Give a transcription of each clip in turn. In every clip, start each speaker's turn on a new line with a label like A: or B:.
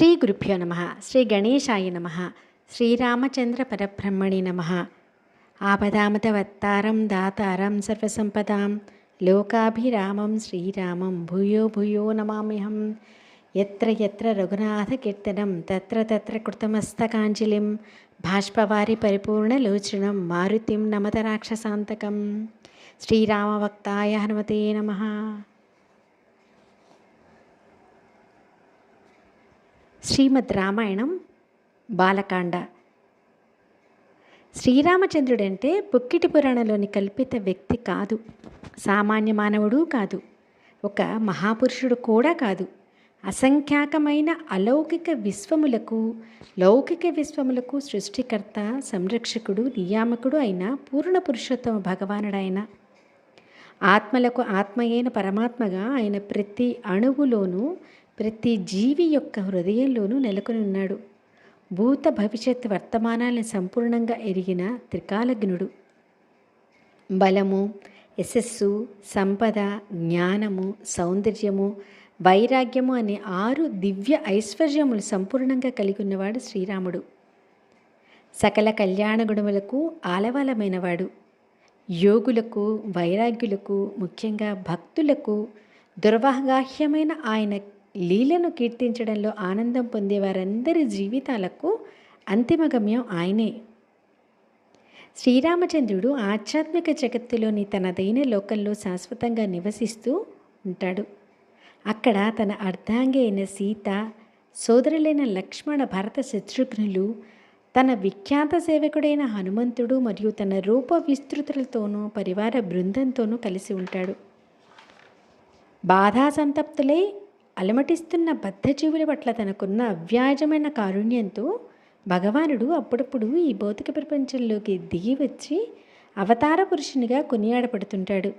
A: శ్రీ గురుభ్యో నమ. శ్రీ గణేశాయ నమ. శ్రీరామచంద్ర పరబ్రహ్మణి నమ. ఆపదామతవత్తారం దాతారం సర్వసంపదాం. లోకాభిరామం శ్రీరామం భూయో భూయో నమామ్యహం. ఎత్ర ఎత్ర రఘునాథ కీర్తనం తత్ర తత్ర కృతమస్తకాంజలిం బాష్పవారి పరిపూర్ణలోచనం మారుతిం నమత రాక్షసాంతకం శ్రీరామవక్తాయ హనుమతే నమ. శ్రీమద్ రామాయణం బాలకాండ. శ్రీరామచంద్రుడంటే పుక్కిటి పురాణంలోని కల్పిత వ్యక్తి కాదు. సామాన్య మానవుడు కాదు. ఒక మహాపురుషుడు కూడా కాదు. అసంఖ్యాకమైన అలౌకిక విశ్వములకు లౌకిక విశ్వములకు సృష్టికర్త సంరక్షకుడు నియామకుడు అయిన పూర్ణ పురుషోత్తమ భగవానుడైన. ఆత్మలకు ఆత్మయైన పరమాత్మగా ఆయన ప్రతి అణువులోనూ ప్రతి జీవి యొక్క హృదయంలోనూ నెలకొని ఉన్నాడు. భూత భవిష్యత్ వర్తమానాలను సంపూర్ణంగా ఎరిగిన త్రికాలజ్ఞుడు బలము యశస్సు సంపద జ్ఞానము సౌందర్యము వైరాగ్యము అనే ఆరు దివ్య ఐశ్వర్యములు సంపూర్ణంగా కలిగి ఉన్నవాడు శ్రీరాముడు. సకల కళ్యాణ గుణములకు ఆలవాలమైనవాడు. యోగులకు వైరాగ్యులకు ముఖ్యంగా భక్తులకు దుర్వాగాహ్యమైన ఆయన లీలను కీర్తించడంలో ఆనందం పొందే వారందరి జీవితాలకు అంతిమ గమ్యం ఆయనే. శ్రీరామచంద్రుడు ఆధ్యాత్మిక జగత్తులోని తనదైన లోకంలో శాశ్వతంగా నివసిస్తూ ఉంటాడు. అక్కడ తన అర్ధాంగి అయిన సీత సోదరులైన లక్ష్మణ భరత శత్రుఘ్నులు తన విఖ్యాత సేవకుడైన హనుమంతుడు మరియు తన రూప విస్తృతులతోనూ పరివార బృందంతోనూ కలిసి ఉంటాడు. బాధాసంతప్తులై అలమటిస్తున్న బద్ధజీవుల పట్ల తనకున్న అవ్యాజమైన కారుణ్యంతో భగవానుడు అప్పుడప్పుడు ఈ భౌతిక ప్రపంచంలోకి దిగి వచ్చి అవతార పురుషునిగా కొనియాడపడుతుంటాడు.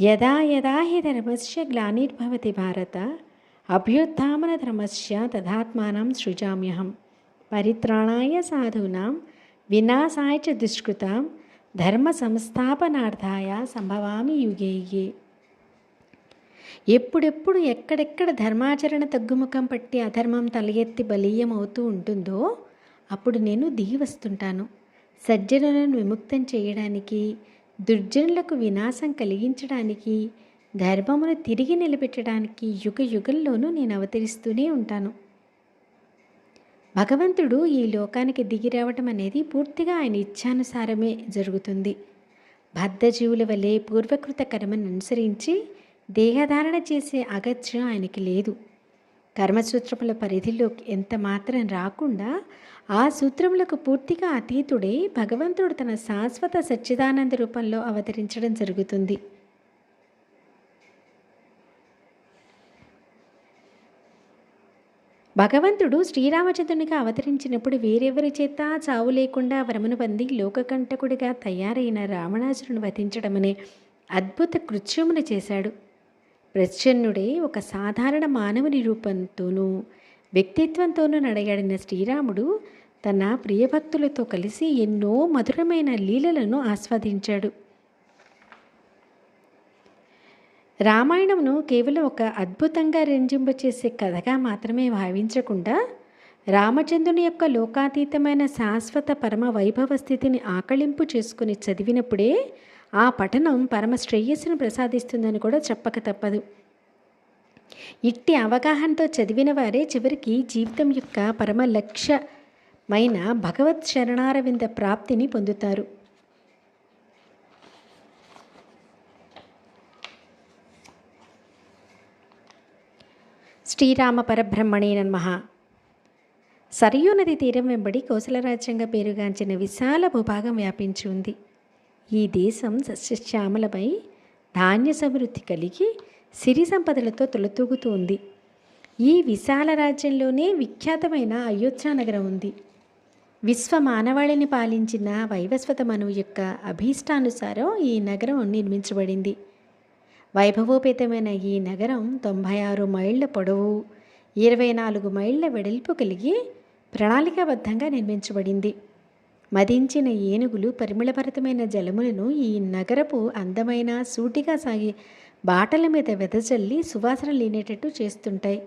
A: యదా యదా హి ధర్మస్య గ్లానిర్భవతి భారత అభ్యుత్థామన ధర్మస్య తథాత్మానం సృజామ్యహం పరిత్రాణాయ సాధూనాం వినాశాయ చ దుష్కృతాం ధర్మ సంస్థాపనార్థాయ సంభవామి యుగే యుగే ఎప్పుడెప్పుడు ఎక్కడెక్కడ ధర్మాచరణ తగ్గుముఖం పట్టి అధర్మం తల ఎత్తి బలీయం అవుతూ ఉంటుందో అప్పుడు నేను దిగి వస్తుంటాను సజ్జనులను విముక్తం చేయడానికి దుర్జనులకు వినాశం కలిగించడానికి ధర్మమును తిరిగి నిలబెట్టడానికి యుగ యుగంలోనూ నేను అవతరిస్తూనే ఉంటాను. భగవంతుడు ఈ లోకానికి దిగి రావటం అనేది పూర్తిగా ఆయన ఇచ్ఛానుసారమే జరుగుతుంది. బద్ధజీవుల వలె పూర్వకృత కర్మను అనుసరించి దేహధారణ చేసే అగత్యం ఆయనకి లేదు. కర్మసూత్రముల పరిధిలోకి ఎంత మాత్రం రాకుండా ఆ సూత్రములకు పూర్తిగా అతీతుడై భగవంతుడు తన శాశ్వత సచ్చిదానంద రూపంలో అవతరించడం జరుగుతుంది. భగవంతుడు శ్రీరామచంద్రునిగా అవతరించినప్పుడు వేరెవరి చేత చావు లేకుండా వరమును పొంది లోకకంటకుడిగా తయారైన రావణాసురుని వధించడమనే అద్భుత కృత్యమును చేశాడు. ప్రచ్ఛన్నుడే ఒక సాధారణ మానవుని రూపంతోనూ వ్యక్తిత్వంతోనూ నడగాడిన శ్రీరాముడు తన ప్రియభక్తులతో కలిసి ఎన్నో మధురమైన లీలలను ఆస్వాదించాడు. రామాయణమును కేవలం ఒక అద్భుతంగా రంజింపచేసే కథగా మాత్రమే భావించకుండా రామచంద్రుని యొక్క లోకాతీతమైన శాశ్వత పరమ వైభవ స్థితిని ఆకళింపు చేసుకుని చదివినప్పుడే ఆ పఠనం పరమ శ్రేయస్సును ప్రసాదిస్తుందని కూడా చెప్పక తప్పదు. ఇట్టి అవగాహనతో చదివిన వారే చివరికి జీవితం యొక్క పరమ లక్ష్యమైన భగవత్ శరణారవింద ప్రాప్తిని పొందుతారు. శ్రీరామ పరబ్రహ్మణే నమః. సరియు నది తీరం వెంబడి కోసలరాజ్యంగా పేరుగాంచిన విశాల భూభాగం వ్యాపించి ఉంది. ఈ దేశం సస్యశ్యామలపై ధాన్య సమృద్ధి కలిగి సిరి సంపదలతో తొలతూగుతూ ఉంది. ఈ విశాల రాజ్యంలోనే విఖ్యాతమైన అయోధ్య నగరం ఉంది. విశ్వ మానవాళిని పాలించిన వైవస్వత మనువు యొక్క అభీష్టానుసారం ఈ నగరం నిర్మించబడింది. వైభవోపేతమైన ఈ నగరం తొంభై ఆరు మైళ్ళ పొడవు ఇరవై నాలుగు మైళ్ళ వెడల్పు కలిగి ప్రణాళికాబద్ధంగా నిర్మించబడింది. మదించిన ఏనుగులు పరిమళభరితమైన జలములను ఈ నగరపు అందమైన సూటిగా సాగే బాటల మీద వెదజల్లి సువాసన లేనేటట్టు చేస్తుంటాయి.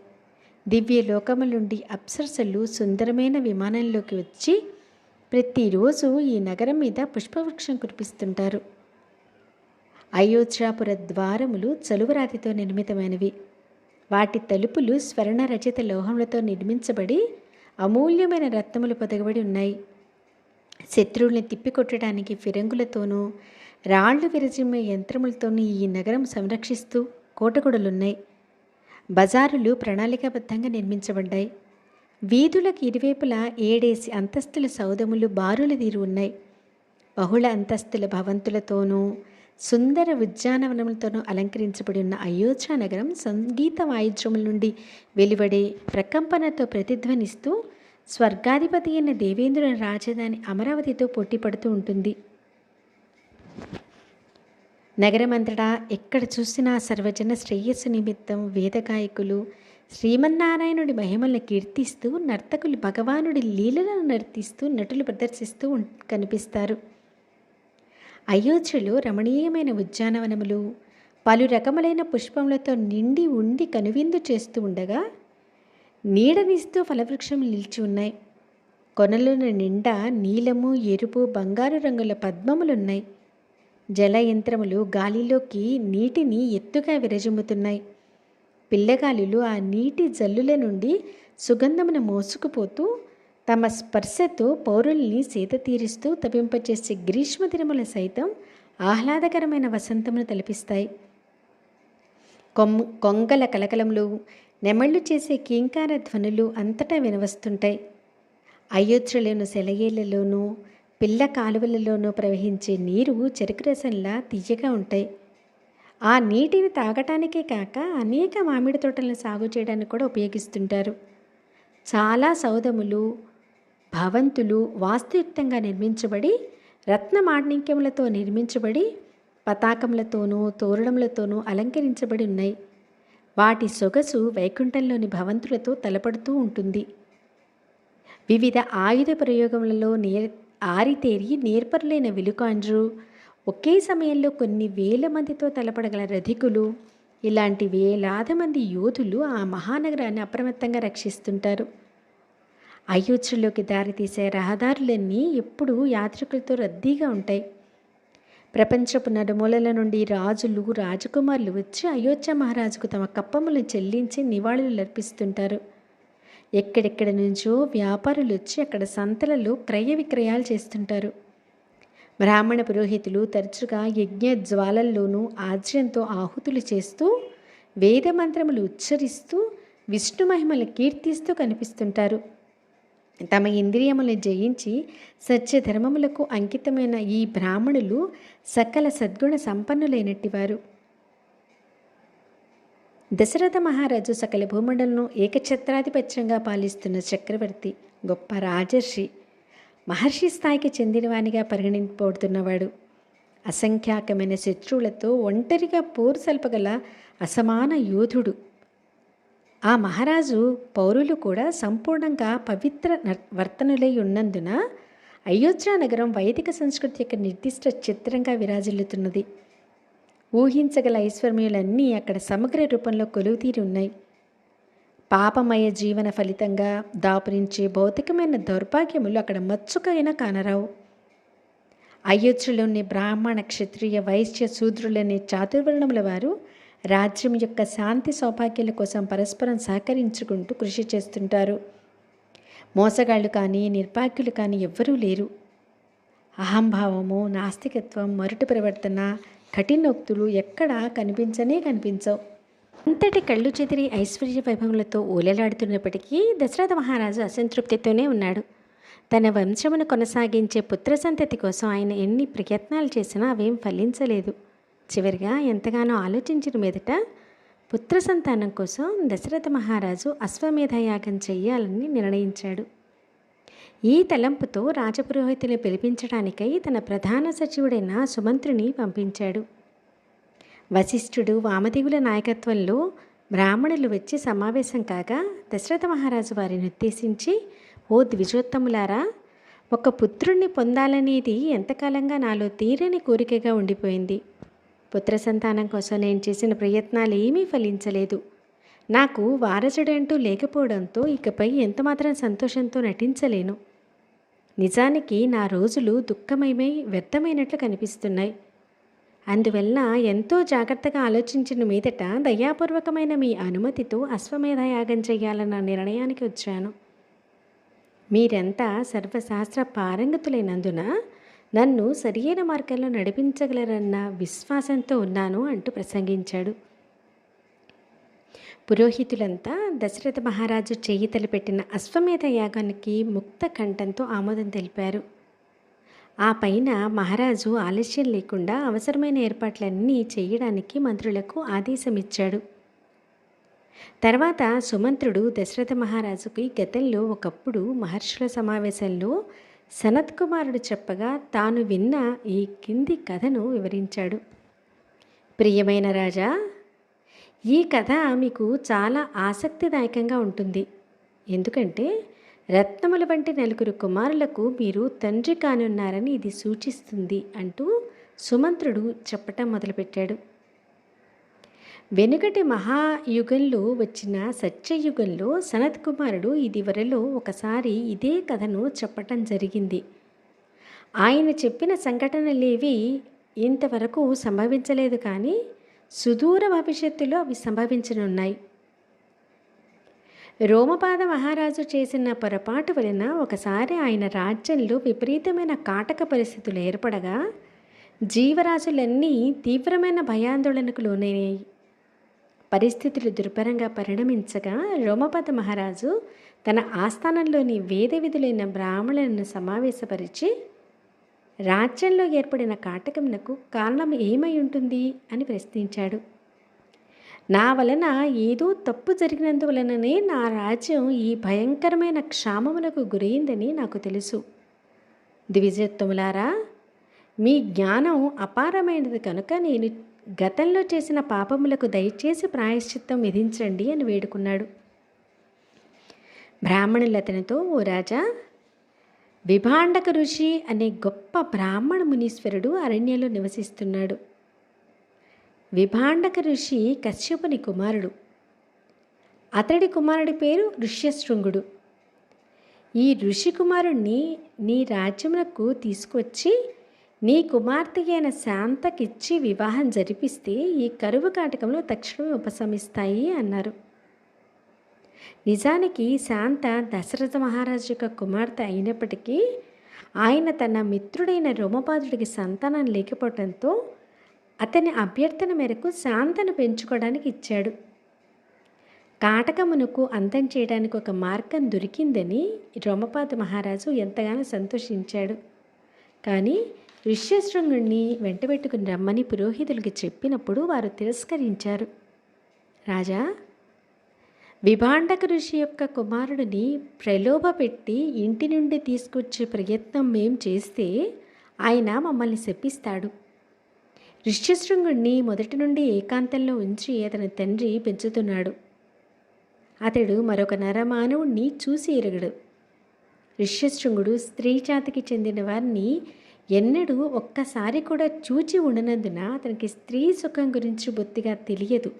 A: దివ్య లోకముల నుండి అప్సరసలు సుందరమైన విమానంలోకి వచ్చి ప్రతిరోజు ఈ నగరం మీద పుష్పవృక్షం కురిపిస్తుంటారు. అయోధ్యాపుర ద్వారములు చలువరాతితో నిర్మితమైనవి. వాటి తలుపులు స్వర్ణ రచిత లోహములతో నిర్మించబడి అమూల్యమైన రత్నములు పొదగబడి ఉన్నాయి. శత్రువుల్ని తిప్పికొట్టడానికి ఫిరంగులతోనూ రాళ్ళు విరజిమ్మే యంత్రములతోనూ ఈ నగరం సంరక్షిస్తూ కోటగొడలున్నాయి. బజారులు ప్రణాళికాబద్ధంగా నిర్మించబడ్డాయి. వీధులకు ఇరువైపులా ఏడేసి అంతస్తుల సౌదములు బారులు తీరు ఉన్నాయి. బహుళ అంతస్తుల భవంతులతోనూ సుందర ఉద్యానవనములతోనూ అలంకరించబడి ఉన్న అయోధ్య నగరం సంగీత వాయిద్యముల నుండి వెలువడే ప్రకంపనతో ప్రతిధ్వనిస్తూ స్వర్గాధిపతి అయిన దేవేంద్రుని రాజధాని అమరావతితో పొట్టిపడుతూ ఉంటుంది. నగరమంతటా ఎక్కడ చూసినా సర్వజన శ్రేయస్సు నిమిత్తం వేదగాయకులు శ్రీమన్నారాయణుడి మహిమల్ని కీర్తిస్తూ నర్తకులు భగవానుడి లీలలను నర్తిస్తూ నటులు ప్రదర్శిస్తూ ఉం- కనిపిస్తారు. అయోధ్యలో రమణీయమైన ఉద్యానవనములు పలు రకములైన పుష్పములతో నిండి ఉండి కనువిందు చేస్తూ ఉండగా నీడనిస్తూ ఫలవృక్షం నిలిచి ఉన్నాయి. కొనలను నిండా నీలము ఎరుపు బంగారు రంగుల పద్మములున్నాయి. జలయంత్రములు గాలిలోకి నీటిని ఎత్తుగా విరజిమ్ముతున్నాయి. పిల్లగాలులు ఆ నీటి జల్లుల నుండి సుగంధమును మోసుకుపోతూ తమ స్పర్శతో పౌరుల్ని సేత తీరుస్తూ తపింపచేసే గ్రీష్మ దినముల సైతం ఆహ్లాదకరమైన వసంతమును తలపిస్తాయి. కొమ్ కొంగల కలకలములు నెమళ్ళు చేసే కీంకార ధ్వనులు అంతటా వినవస్తుంటాయి. అయోధ్యలోను సెలయేళ్ళలోనూ పిల్ల కాలువలలోనూ ప్రవహించే నీరు చెరుకు రసంలా తీయగా ఉంటాయి. ఆ నీటిని తాగటానికే కాక అనేక మామిడి తోటలను సాగు చేయడానికి కూడా ఉపయోగిస్తుంటారు. చాలా సౌదములు భవంతులు వాస్తుయుక్తంగా నిర్మించబడి రత్న మాణిక్యములతో నిర్మించబడి పతాకములతోనూ తోరణములతోనూ అలంకరించబడి ఉన్నాయి. వాటి సొగసు వైకుంఠంలోని భవంతులతో తలపడుతూ ఉంటుంది. వివిధ ఆయుధ ప్రయోగములలో నేర్ ఆరితేరి నేర్పరులైన విలుకాండ్రు ఒకే సమయంలో కొన్ని వేల మందితో తలపడగల రధికులు ఇలాంటి వేలాది మంది యోధులు ఆ మహానగరాన్ని అప్రమత్తంగా రక్షిస్తుంటారు. అయోధ్యలోకి దారితీసే రహదారులన్నీ ఎప్పుడూ యాత్రికులతో రద్దీగా ఉంటాయి. ప్రపంచపు నడుమూలల నుండి రాజులు రాజకుమారులు వచ్చి అయోధ్య మహారాజుకు తమ కప్పములు చెల్లించి నివాళులు అర్పిస్తుంటారు. ఎక్కడెక్కడి నుంచో వ్యాపారులు వచ్చి అక్కడ సంతలలో క్రయ విక్రయాలు చేస్తుంటారు. బ్రాహ్మణ పురోహితులు తరచుగా యజ్ఞ జ్వాలల్లోనూ ఆజ్యంతో ఆహుతులు చేస్తూ వేద మంత్రములు ఉచ్చరిస్తూ విష్ణు మహిమలు కీర్తిస్తూ కనిపిస్తుంటారు. తమ ఇంద్రియములను జయించి సత్యధర్మములకు అంకితమైన ఈ బ్రాహ్మణులు సకల సద్గుణ సంపన్నులైనట్టివారు. దశరథ మహారాజు సకల భూమండలను ఏకఛత్రాధిపత్యంగా పాలిస్తున్న చక్రవర్తి గొప్ప రాజర్షి మహర్షి స్థాయికి చెందినవానిగా పరిగణింపబడుతున్నవాడు. అసంఖ్యాకమైన శత్రువులతో ఒంటరిగా పోరు సల్పగల అసమాన యోధుడు. ఆ మహారాజు పౌరులు కూడా సంపూర్ణంగా పవిత్ర నర్- వర్తనులై ఉన్నందున అయోధ్య నగరం వైదిక సంస్కృతి యొక్క నిర్దిష్ట చిత్రంగా విరాజిల్లుతున్నది. ఊహించగల ఐశ్వర్యములన్నీ అక్కడ సమగ్ర రూపంలో కొలువుతీరి ఉన్నాయి. పాపమయ జీవన ఫలితంగా దాపురించే భౌతికమైన దౌర్భాగ్యములు అక్కడ మచ్చుకైనా కానరావు. అయోధ్యలోని బ్రాహ్మణ క్షత్రియ వైశ్య శూద్రులనే చాతుర్వర్ణముల వారు రాజ్యం యొక్క శాంతి సౌభాగ్యాల కోసం పరస్పరం సహకరించుకుంటూ కృషి చేస్తుంటారు. మోసగాళ్ళు కానీ నిర్భాగ్యులు కానీ ఎవ్వరూ లేరు. అహంభావము నాస్తికత్వం మరుటు ప్రవర్తన కఠినోక్తులు ఎక్కడా కనిపించనే కనిపించవు. అంతటి కళ్ళు చెదిరి ఐశ్వర్య వైభవములతో ఊలలాడుతున్నప్పటికీ దశరథ మహారాజు అసంతృప్తితోనే ఉన్నాడు. తన వంశమును కొనసాగించే పుత్ర సంతతి కోసం ఆయన ఎన్ని ప్రయత్నాలు చేసినా అవేం ఫలించలేదు. చివరిగా ఎంతగానో ఆలోచించిన మీదట పుత్ర సంతానం కోసం దశరథ మహారాజు అశ్వమేధ యాగం చేయాలని నిర్ణయించాడు. ఈ తలంపుతో రాజపురోహితులు పిలిపించడానికై తన ప్రధాన సచివుడైన సుమంత్రుని పంపించాడు. వశిష్ఠుడు వామదేవుల నాయకత్వంలో బ్రాహ్మణులు వచ్చి సమావేశం కాగా దశరథ మహారాజు వారిని ఉద్దేశించి ఓ ద్విజోత్తములారా ఒక పుత్రుణ్ణి పొందాలనేది ఎంతకాలంగా నాలో తీరని కోరికగా ఉండిపోయింది. పుత్ర సంతానం కోసం నేను చేసిన ప్రయత్నాలు ఏమీ ఫలించలేదు. నాకు వారసుడంటూ లేకపోవడంతో ఇకపై ఎంతమాత్రం సంతోషంతో నటించలేను. నిజానికి నా రోజులు దుఃఖమయమై వ్యర్థమైనట్లు కనిపిస్తున్నాయి. అందువల్ల ఎంతో జాగ్రత్తగా ఆలోచించిన మీదట దయాపూర్వకమైన మీ అనుమతితో అశ్వమేధ యాగం చేయాలన్న నిర్ణయానికి వచ్చాను. మీరంతా సర్వశాస్త్ర పారంగతులైనందున నన్ను సరియైన మార్గంలో నడిపించగలరన్న విశ్వాసంతో ఉన్నాను అంటూ ప్రసంగించాడు. పురోహితులంతా దశరథ మహారాజు చేయి తలపెట్టిన అశ్వమేధ యాగానికి ముక్త కంఠంతో ఆమోదం తెలిపారు. ఆ పైన మహారాజు ఆలస్యం లేకుండా అవసరమైన ఏర్పాట్లన్నీ చేయడానికి మంత్రులకు ఆదేశమిచ్చాడు. తర్వాత సుమంత్రుడు దశరథ మహారాజుకి గతంలో ఒకప్పుడు మహర్షుల సమావేశంలో సనత్ కుమారుడు చెప్పగా తాను విన్న ఈ కింది కథను వివరించాడు. ప్రియమైన రాజా ఈ కథ మీకు చాలా ఆసక్తిదాయకంగా ఉంటుంది. ఎందుకంటే రత్నముల వంటి నలుగురు కుమారులకు మీరు తండ్రి కానున్నారని ఇది సూచిస్తుంది అంటూ సుమంత్రుడు చెప్పటం మొదలుపెట్టాడు. వెనుకటి మహాయుగంలో వచ్చిన సత్యయుగంలో సనత్ కుమారుడు ఇదివరలో ఒకసారి ఇదే కథను చెప్పటం జరిగింది. ఆయన చెప్పిన సంఘటనలేవి ఇంతవరకు సంభవించలేదు కానీ సుదూర భవిష్యత్తులో అవి సంభవించనున్నాయి. రోమపాద మహారాజు చేసిన పొరపాటు వలన ఒకసారి ఆయన రాజ్యంలో విపరీతమైన కాటక పరిస్థితులు ఏర్పడగా జీవరాశులన్నీ తీవ్రమైన భయాందోళనకు లోనయ్యాయి పరిస్థితులు దుర్భరంగా పరిణమించగా రోమపద మహారాజు తన ఆస్థానంలోని వేద విధులైన బ్రాహ్మణులను సమావేశపరిచి రాజ్యంలో ఏర్పడిన కాటకంనకు కారణం ఏమై ఉంటుంది అని ప్రశ్నించాడు. నా వలన ఏదో తప్పు జరిగినందువలననే నా రాజ్యం ఈ భయంకరమైన క్షామములకు గురైందని నాకు తెలుసు. ద్విజత్వములారా మీ జ్ఞానం అపారమైనది కనుక నేను గతంలో చేసిన పాపములకు దయచేసి ప్రాయశ్చిత్తం విధించండి అని వేడుకున్నాడు. బ్రాహ్మణులు అతనితో ఓ రాజా విభాండక ఋషి అనే గొప్ప బ్రాహ్మణ మునీశ్వరుడు అరణ్యంలో నివసిస్తున్నాడు. విభాండక ఋషి కశ్యపుని కుమారుడు. అతడి కుమారుడి పేరు ఋష్యశృంగుడు. ఈ ఋషి కుమారుణ్ణి నీ రాజ్యమునకు తీసుకొచ్చి నీ కుమార్తె అయిన శాంతకిచ్చి వివాహం జరిపిస్తే ఈ కరువు కాటకంలో తక్షణమే ఉపశమిస్తాయి అన్నారు. నిజానికి శాంత దశరథ మహారాజు యొక్క కుమార్తె అయినప్పటికీ ఆయన తన మిత్రుడైన రోమపాదుడికి సంతానం లేకపోవడంతో అతని అభ్యర్థన మేరకు శాంతను పెంచుకోవడానికి ఇచ్చాడు. కాటకమునకు అంతం చేయడానికి ఒక మార్గం దొరికిందని రోమపాద మహారాజు ఎంతగానో సంతోషించాడు. కానీ ఋష్యశృంగుణ్ణి వెంటబెట్టుకుని రమ్మని పురోహితులకి చెప్పినప్పుడు వారు తిరస్కరించారు. రాజా విభాండక ఋషి యొక్క కుమారుడిని ప్రలోభపెట్టి ఇంటి నుండి తీసుకొచ్చే ప్రయత్నం మేం చేస్తే ఆయన మమ్మల్ని శపిస్తాడు. ఋష్యశృంగుణ్ణి మొదటి నుండి ఏకాంతంలో ఉంచి అతని తండ్రి పెంచుతున్నాడు. అతడు మరొక నరమానవుణ్ణి చూసి ఎరగడు. ఋష్యశృంగుడు స్త్రీ జాతికి చెందిన వారిని ఎన్నడూ ఒక్కసారి కూడా చూచి ఉండనందున అతనికి స్త్రీ సుఖం గురించి బొత్తిగా తెలియదు.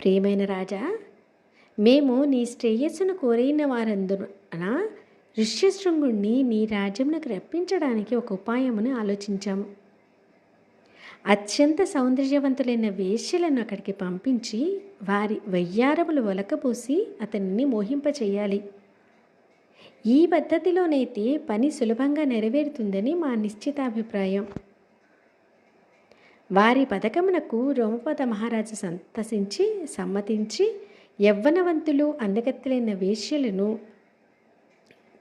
A: ప్రియమైన రాజా మేము నీ శ్రేయస్సును కోరైన వారందున ఋష్యశృంగుణ్ణి నీ రాజ్యమునకు రప్పించడానికి ఒక ఉపాయమును ఆలోచించాము అత్యంత సౌందర్యవంతులైన వేశ్యలను అక్కడికి పంపించి వారి వయ్యారములు ఒలకబోసి అతనిని మోహింపచేయాలి. ఈ పద్ధతిలోనైతే పని సులభంగా నెరవేరుతుందని మా నిశ్చితాభిప్రాయం. వారి పథకమునకు రోమపద మహారాజు సంతసించి సమ్మతించి యవ్వనవంతులు అందగత్తెలైన వేష్యలను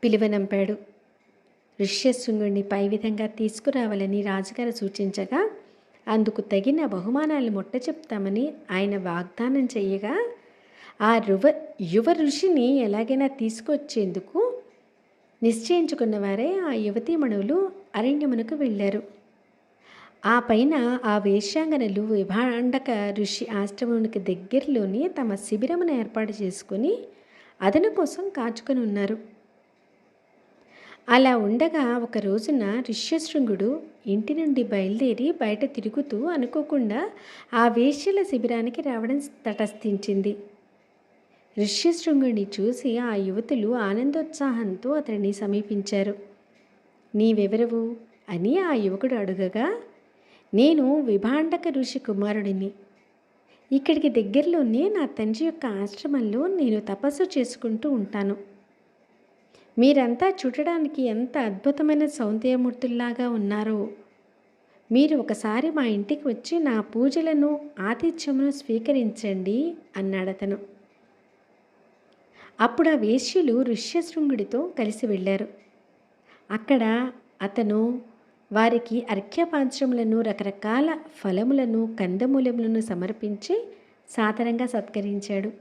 A: పిలువనంపాడు. ఋష్యశృంగుణ్ణి పై విధంగా తీసుకురావాలని రాజుగారు సూచించగా అందుకు తగిన బహుమానాలు ముట్ట చెప్తామని ఆయన వాగ్దానం చేయగా ఆ రువ యువ ఋషిని ఎలాగైనా తీసుకొచ్చేందుకు నిశ్చయించుకున్న వారే ఆ యువతీమణువులు అరణ్యమునకు వెళ్ళారు. ఆ పైన ఆ వేశ్యాంగనలు విభాండక ఋషి ఆశ్రమానికి దగ్గరలోనే తమ శిబిరమును ఏర్పాటు చేసుకుని అదను కోసం కాచుకొని ఉన్నారు. అలా ఉండగా ఒక రోజున ఋష్యశృంగుడు ఇంటి నుండి బయలుదేరి బయట తిరుగుతూ అనుకోకుండా ఆ వేశ్యల శిబిరానికి రావడం తటస్థించింది. ఋష్యశృంగుడిని చూసి ఆ యువతులు ఆనందోత్సాహంతో అతడిని సమీపించారు. నీవెవరవు? అని ఆ యువకుడు అడుగగా నేను విభాండక ఋషి కుమారుడిని. ఇక్కడికి దగ్గరలోనే నా తండ్రి యొక్క ఆశ్రమంలో నేను తపస్సు చేసుకుంటూ ఉంటాను. మీరంతా చూడడానికి ఎంత అద్భుతమైన సౌందర్యమూర్తుల్లాగా ఉన్నారో. మీరు ఒకసారి మా ఇంటికి వచ్చి నా పూజలను ఆతిథ్యమును స్వీకరించండి అన్నాడతను. అప్పుడు ఆ వేశ్యులు ఋష్యశృంగుడితో కలిసి వెళ్ళారు. అక్కడ అతను వారికి అర్ఘ్యపాంచములను రకరకాల ఫలములను కందమూలములను సమర్పించి సాధారణంగా సత్కరించాడు.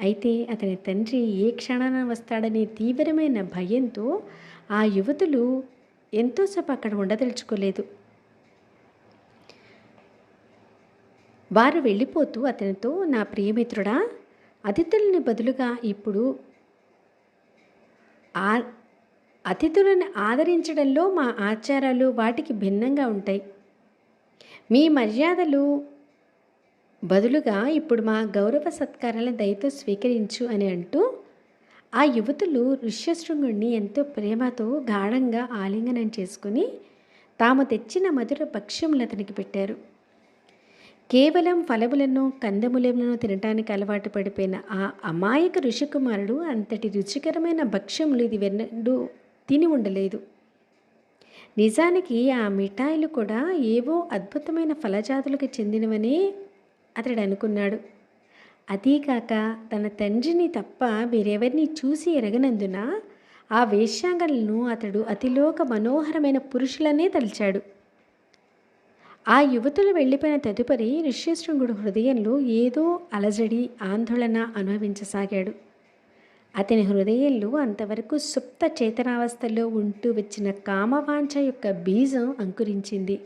A: అయితే అతని తండ్రి ఏ క్షణాన వస్తాడనే తీవ్రమైన భయంతో ఆ యువతులు ఎంతోసేపు అక్కడ ఉండదలుచుకోలేదు. వారు వెళ్ళిపోతూ అతనితో నా ప్రియమిత్రుడా అతిథులని బదులుగా ఇప్పుడు ఆ అతిథులను ఆదరించడంలో మా ఆచారాలు వాటికి భిన్నంగా ఉంటాయి. మీ మర్యాదలు బదులుగా ఇప్పుడు మా గౌరవ సత్కారాలను దయతో స్వీకరించు అని అంటూ ఆ యువతులు ఋష్యశృంగుణ్ణి ఎంతో ప్రేమతో గాఢంగా ఆలింగనం చేసుకుని తాము తెచ్చిన మధుర భక్ష్యములు అతనికి పెట్టారు. కేవలం ఫలములను కందములను తినటానికి అలవాటు పడిపోయిన ఆ అమాయక ఋషికుమారుడు అంతటి రుచికరమైన భక్ష్యములు ఇది వెన్నడు తిని ఉండలేదు. నిజానికి ఆ మిఠాయిలు కూడా ఏవో అద్భుతమైన ఫలజాతులకు చెందినవనే అతడు అనుకున్నాడు. అదీకాక తన తండ్రిని తప్ప వేరెవరిని చూసి ఎరగనందున ఆ వేశ్యాంగలను అతడు అతిలోక మనోహరమైన పురుషులనే తలిచాడు. ఆ యువతులు వెళ్ళిపోయిన తదుపరి ఋష్యశృంగుడు హృదయంలో ఏదో అలజడి ఆందోళన అనుభవించసాగాడు. అతని హృదయంలో అంతవరకు సుప్త చేతనావస్థలో ఉంటూ వచ్చిన కామవాంఛ యొక్క బీజం అంకురించింది.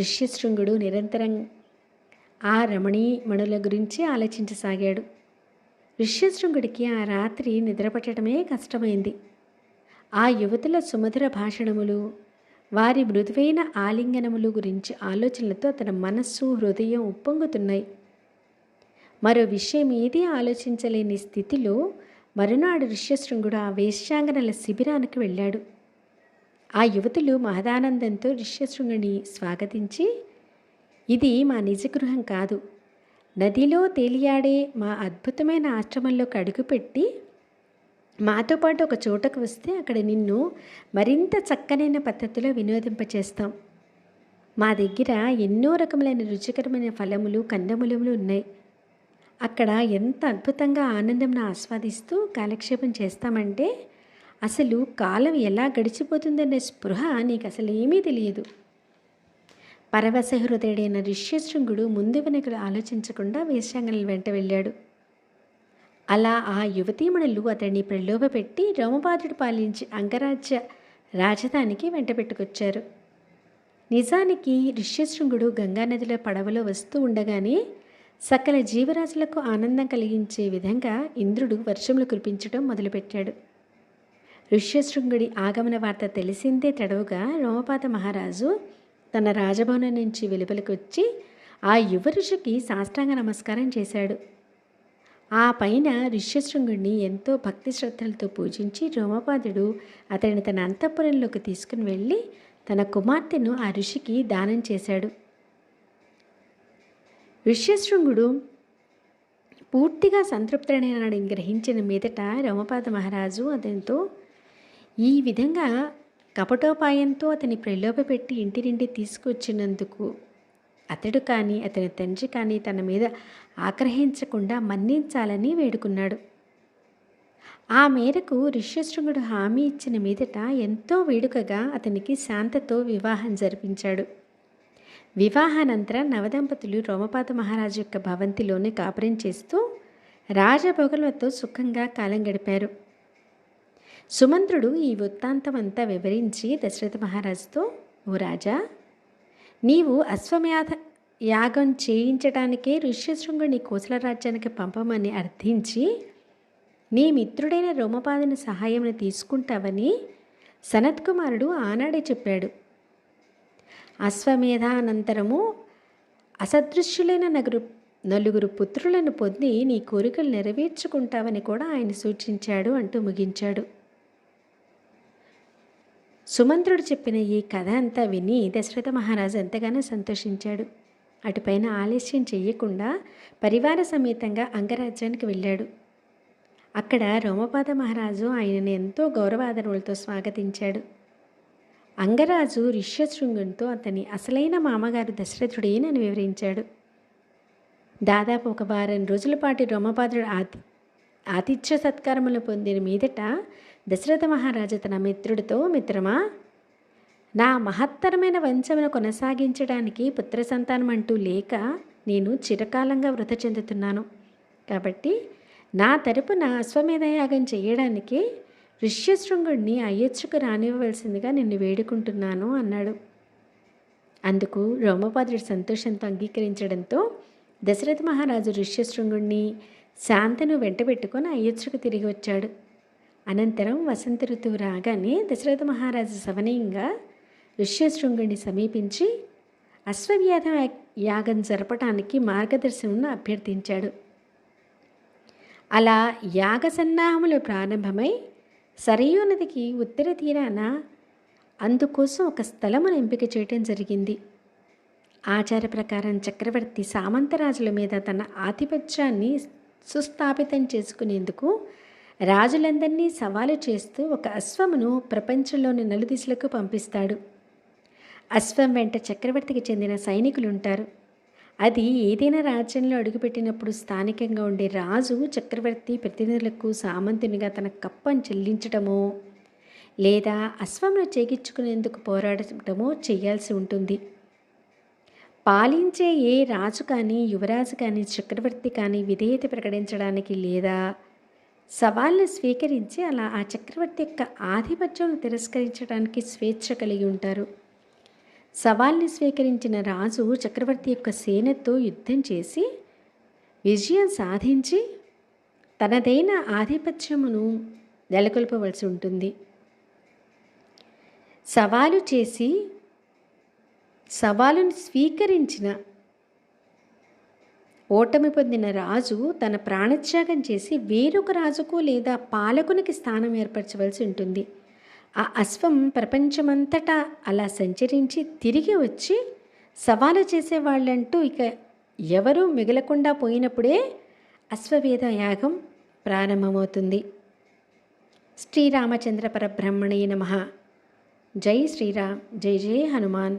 A: ఋష్యశృంగుడు నిరంతరం ఆ రమణీమణుల గురించి ఆలోచించసాగాడు. ఋష్యశృంగుడికి ఆ రాత్రి నిద్రపట్టడమే కష్టమైంది. ఆ యువతుల సుమధుర భాషణములు వారి మృదువైన ఆలింగనములు గురించి ఆలోచనలతో అతని మనస్సు హృదయం ఉప్పొంగుతున్నాయి. మరో విషయం ఏదీ ఆలోచించలేని స్థితిలో మరునాడు ఋష్యశృంగుడు ఆ వేశ్యాంగనల శిబిరానికి వెళ్ళాడు. ఆ యువతులు మహదానందంతో ఋష్యశృంగుని స్వాగతించి ఇది మా నిజ గృహం కాదు. నదిలో తేలియాడే మా అద్భుతమైన ఆశ్రమంలోకి అడుగుపెట్టి మాతో పాటు ఒక చోటకు వస్తే అక్కడ నిన్ను మరింత చక్కనైన పద్ధతిలో వినోదింపచేస్తాం. మా దగ్గర ఎన్నో రకములైన రుచికరమైన ఫలములు కందములములు ఉన్నాయి. అక్కడ ఎంత అద్భుతంగా ఆనందంను ఆస్వాదిస్తూ కాలక్షేపం చేస్తామంటే అసలు కాలం ఎలా గడిచిపోతుందనే స్పృహ నీకు అసలు ఏమీ తెలియదు. పరవశ హృదయుడైన ఋష్యశృంగుడు ముందు వెనకలు ఆలోచించకుండా వేశ్యాంగనల వెంట వెళ్ళాడు. అలా ఆ యువతీమణులు అతన్ని ప్రలోభపెట్టి రోమపాదుడు పాలించి అంగరాజ్య రాజధానికి వెంట పెట్టుకొచ్చారు. నిజానికి ఋష్యశృంగుడు గంగానదిలో పడవలో వస్తూ ఉండగానే సకల జీవరాశులకు ఆనందం కలిగించే విధంగా ఇంద్రుడు వర్షములు కురిపించడం మొదలుపెట్టాడు. ఋష్యశృంగుడి ఆగమన వార్త తెలిసిందే తడవుగా రోమపాత మహారాజు తన రాజభవనం నుంచి వెలుపలికొచ్చి ఆ యువ ఋషికి సాష్టాంగ నమస్కారం చేశాడు. ఆ పైన ఋష్యశృంగుడిని ఎంతో భక్తి శ్రద్ధలతో పూజించి రోమపాదుడు అతడిని తన అంతఃపురంలోకి తీసుకుని వెళ్ళి తన కుమార్తెను ఆ ఋషికి దానం చేశాడు. ఋష్యశృంగుడు పూర్తిగా సంతృప్తుడైనాడని గ్రహించిన మీదట రమపాద మహారాజు అతనితో ఈ విధంగా కపటోపాయంతో అతని ప్రలోభపెట్టి ఇంటి నుండి తీసుకొచ్చినందుకు అతడు కానీ అతని తండ్రి కానీ తన మీద ఆగ్రహించకుండా మన్నించాలని వేడుకున్నాడు. ఆ మేరకు ఋష్యశృంగుడు హామీ ఇచ్చిన మీదట ఎంతో వేడుకగా అతనికి శాంతతో వివాహం జరిపించాడు. వివాహానంతరం నవదంపతులు రోమపాత మహారాజు యొక్క భవంతిలోనే కాపురం చేస్తూ రాజభోగులతో సుఖంగా కాలం గడిపారు. సుమంత్రుడు ఈ వృత్తాంతం అంతా వివరించి దశరథ మహారాజుతో ఓ రాజా నీవు అశ్వమేధ యాగం చేయించటానికే ఋష్యశృంగుని కోసల రాజ్యానికి పంపమని అర్థించి నీ మిత్రుడైన రోమపాదుని సహాయం తీసుకుంటావని సనత్కుమారుడు ఆనాడే చెప్పాడు. అశ్వమేధానంతరము అసదృశ్యులైన నగరు నలుగురు పుత్రులను పొంది నీ కోరికలు నెరవేర్చుకుంటావని కూడా ఆయన సూచించాడు అంటూ ముగించాడు. సుమంత్రుడు చెప్పిన ఈ కథ అంతా విని దశరథ మహారాజు ఎంతగానో సంతోషించాడు. అటుపైన ఆలస్యం చెయ్యకుండా పరివార సమేతంగా అంగరాజ్యానికి వెళ్ళాడు. అక్కడ రోమపాద మహారాజు ఆయనను ఎంతో గౌరవాదరులతో స్వాగతించాడు. అంగరాజు ఋష్యశృంగంతో అతని అసలైన మామగారు దశరథుడేనని వివరించాడు. దాదాపు ఒక వారం రోజుల పాటు రోమపాదుడు ఆతి ఆతిథ్య సత్కారములు పొందిన మీదట దశరథ మహారాజు తన మిత్రుడితో మిత్రమా నా మహత్తరమైన వంశమును కొనసాగించడానికి పుత్ర సంతానం అంటూ లేక నేను చిరకాలంగా వృధ చెందుతున్నాను. కాబట్టి నా తరపున అశ్వమేధయాగం చేయడానికి ఋష్యశృంగుడిని అయ్యొచ్చుకు రానివ్వవలసిందిగా నిన్ను వేడుకుంటున్నాను అన్నాడు. అందుకు రోమపాదుడు సంతోషంతో అంగీకరించడంతో దశరథ మహారాజు ఋష్యశృంగుడిని శాంతను వెంటబెట్టుకొని అయ్యచ్చుకు తిరిగి వచ్చాడు. అనంతరం వసంత ఋతువు రాగానే దశరథ మహారాజు సవనీయంగా ఋష్యశృంగుడిని సమీపించి అశ్వవ్యాధ యాగం జరపటానికి మార్గదర్శనంను అభ్యర్థించాడు. అలా యాగ సన్నాహములు ప్రారంభమై సరయూ నదికి ఉత్తర తీరాన అందుకోసం ఒక స్థలమును ఎంపిక చేయటం జరిగింది. ఆచార ప్రకారం చక్రవర్తి సామంతరాజుల మీద తన ఆధిపత్యాన్ని సుస్థాపితం చేసుకునేందుకు రాజులందరినీ సవాలు చేస్తూ ఒక అశ్వమును ప్రపంచంలోని నలుదిశలకు పంపిస్తాడు. అశ్వం వెంట చక్రవర్తికి చెందిన సైనికులు ఉంటారు అది ఏదైనా రాజ్యంలో అడుగుపెట్టినప్పుడు స్థానికంగా ఉండే రాజు చక్రవర్తి ప్రతినిధులకు సామంతునిగా తన కప్పను చెల్లించటమో లేదా అశ్వంను చేగించుకునేందుకు పోరాడటమో చేయాల్సి ఉంటుంది. పాలించే ఏ రాజు కానీ యువరాజు కానీ చక్రవర్తి కానీ విధేయత ప్రకటించడానికి లేదా సవాళ్ళు స్వీకరించి అలా ఆ చక్రవర్తి యొక్క ఆధిపత్యం తిరస్కరించడానికి స్వేచ్ఛ కలిగి ఉంటారు. సవాల్ని స్వీకరించిన రాజు చక్రవర్తి యొక్క సేనతో యుద్ధం చేసి విజయం సాధించి తనదైన ఆధిపత్యమును నెలకొల్పవలసి ఉంటుంది. సవాలు చేసి సవాలును స్వీకరించిన ఓటమి పొందిన రాజు తన ప్రాణత్యాగం చేసి వేరొక రాజుకు లేదా పాలకునికి స్థానం ఏర్పరచవలసి ఉంటుంది. ఆ అశ్వం ప్రపంచమంతటా అలా సంచరించి తిరిగి వచ్చి సవాలు చేసేవాళ్ళంటూ ఇక ఎవరూ మిగలకుండా పోయినప్పుడే అశ్వవేధ యాగం ప్రారంభమవుతుంది. శ్రీరామచంద్ర పరబ్రహ్మణే నమ. జై శ్రీరామ్ జై జై హనుమాన్.